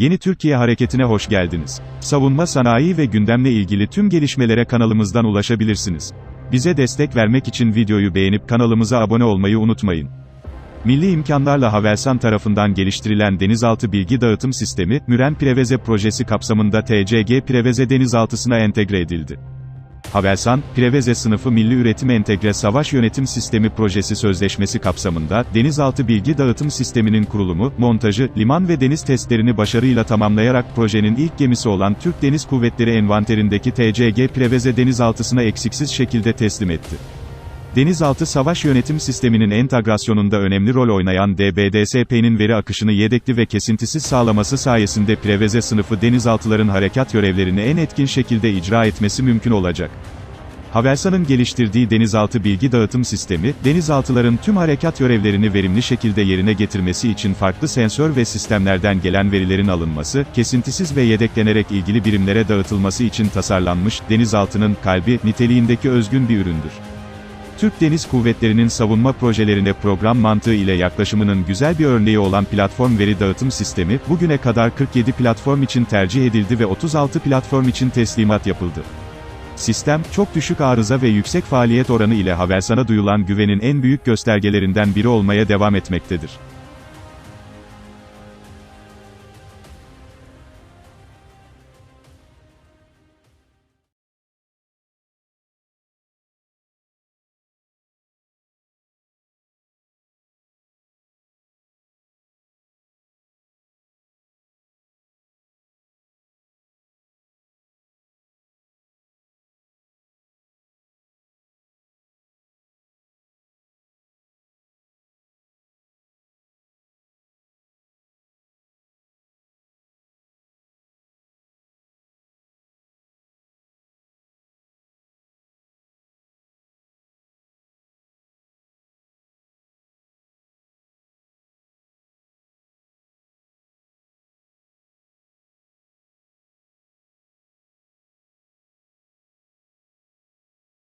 Yeni Türkiye Hareketi'ne hoş geldiniz. Savunma sanayi ve gündemle ilgili tüm gelişmelere kanalımızdan ulaşabilirsiniz. Bize destek vermek için videoyu beğenip kanalımıza abone olmayı unutmayın. Milli imkanlarla Havelsan tarafından geliştirilen denizaltı bilgi dağıtım sistemi, Müren Preveze projesi kapsamında TCG Preveze denizaltısına entegre edildi. Havelsan, Preveze sınıfı Milli Üretim Entegre Savaş Yönetim Sistemi projesi sözleşmesi kapsamında, denizaltı bilgi dağıtım sisteminin kurulumu, montajı, liman ve deniz testlerini başarıyla tamamlayarak projenin ilk gemisi olan Türk Deniz Kuvvetleri envanterindeki TCG Preveze denizaltısına eksiksiz şekilde teslim etti. Denizaltı savaş yönetim sisteminin entegrasyonunda önemli rol oynayan DBDSP'nin veri akışını yedekli ve kesintisiz sağlaması sayesinde Preveze sınıfı denizaltıların harekat görevlerini en etkin şekilde icra etmesi mümkün olacak. Havelsan'ın geliştirdiği denizaltı bilgi dağıtım sistemi, denizaltıların tüm harekat görevlerini verimli şekilde yerine getirmesi için farklı sensör ve sistemlerden gelen verilerin alınması, kesintisiz ve yedeklenerek ilgili birimlere dağıtılması için tasarlanmış, denizaltının kalbi, niteliğindeki özgün bir üründür. Türk Deniz Kuvvetleri'nin savunma projelerine program mantığı ile yaklaşımının güzel bir örneği olan platform veri dağıtım sistemi, bugüne kadar 47 platform için tercih edildi ve 36 platform için teslimat yapıldı. Sistem, çok düşük arıza ve yüksek faaliyet oranı ile Havelsan'a duyulan güvenin en büyük göstergelerinden biri olmaya devam etmektedir.